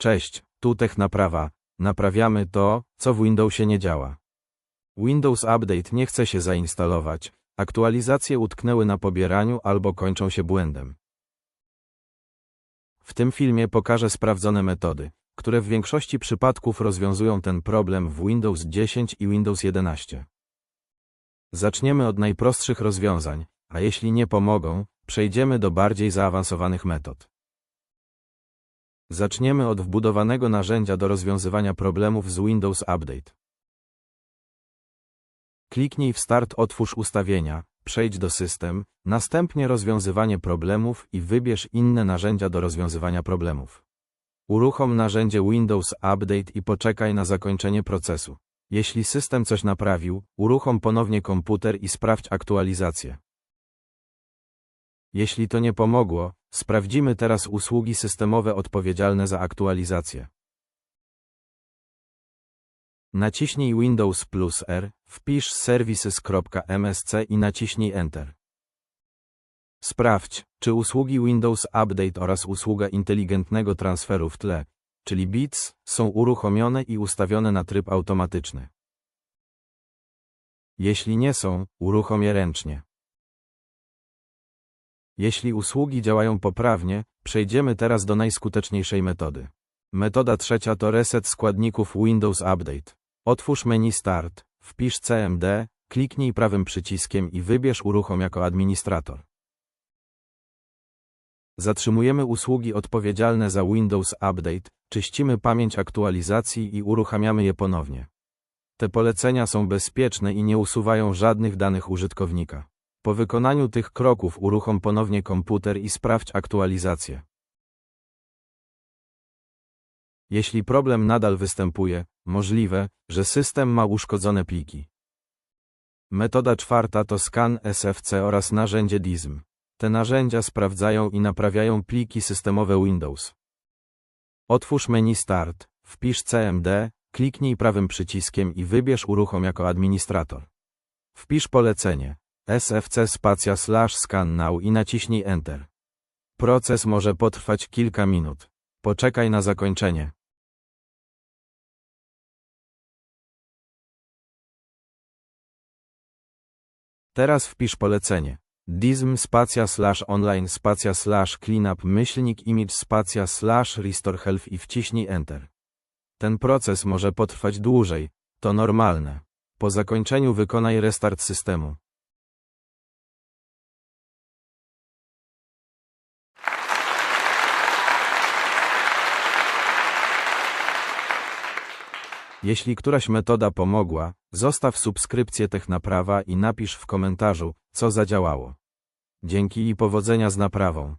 Cześć, tu Tech Naprawa. Naprawiamy to, co w Windowsie nie działa. Windows Update nie chce się zainstalować, aktualizacje utknęły na pobieraniu albo kończą się błędem. W tym filmie pokażę sprawdzone metody, które w większości przypadków rozwiązują ten problem w Windows 10 i Windows 11. Zaczniemy od najprostszych rozwiązań, a jeśli nie pomogą, przejdziemy do bardziej zaawansowanych metod. Zaczniemy od wbudowanego narzędzia do rozwiązywania problemów z Windows Update. Kliknij w Start Otwórz ustawienia, przejdź do System, następnie rozwiązywanie problemów i wybierz inne narzędzia do rozwiązywania problemów. Uruchom narzędzie Windows Update i poczekaj na zakończenie procesu. Jeśli system coś naprawił, uruchom ponownie komputer i sprawdź aktualizację. Jeśli to nie pomogło, sprawdzimy teraz usługi systemowe odpowiedzialne za aktualizację. Naciśnij Windows plus R, wpisz services.msc i naciśnij Enter. Sprawdź, czy usługi Windows Update oraz usługa inteligentnego transferu w tle, czyli BITS, są uruchomione i ustawione na tryb automatyczny. Jeśli nie są, uruchom je ręcznie. Jeśli usługi działają poprawnie, przejdziemy teraz do najskuteczniejszej metody. Metoda trzecia to reset składników Windows Update. Otwórz menu Start, wpisz CMD, kliknij prawym przyciskiem i wybierz Uruchom jako administrator. Zatrzymujemy usługi odpowiedzialne za Windows Update, czyścimy pamięć aktualizacji i uruchamiamy je ponownie. Te polecenia są bezpieczne i nie usuwają żadnych danych użytkownika. Po wykonaniu tych kroków uruchom ponownie komputer i sprawdź aktualizację. Jeśli problem nadal występuje, możliwe, że system ma uszkodzone pliki. Metoda czwarta to scan SFC oraz narzędzie DISM. Te narzędzia sprawdzają i naprawiają pliki systemowe Windows. Otwórz menu Start, wpisz CMD, kliknij prawym przyciskiem i wybierz uruchom jako administrator. Wpisz polecenie sfc spacja slash scan now i naciśnij Enter. Proces może potrwać kilka minut. Poczekaj na zakończenie. Teraz wpisz polecenie. dism spacja slash online spacja slash cleanup myślnik image spacja slash restore health i wciśnij Enter. Ten proces może potrwać dłużej, to normalne. Po zakończeniu wykonaj restart systemu. Jeśli któraś metoda pomogła, zostaw subskrypcję Technaprawa i napisz w komentarzu, co zadziałało. Dzięki i powodzenia z naprawą.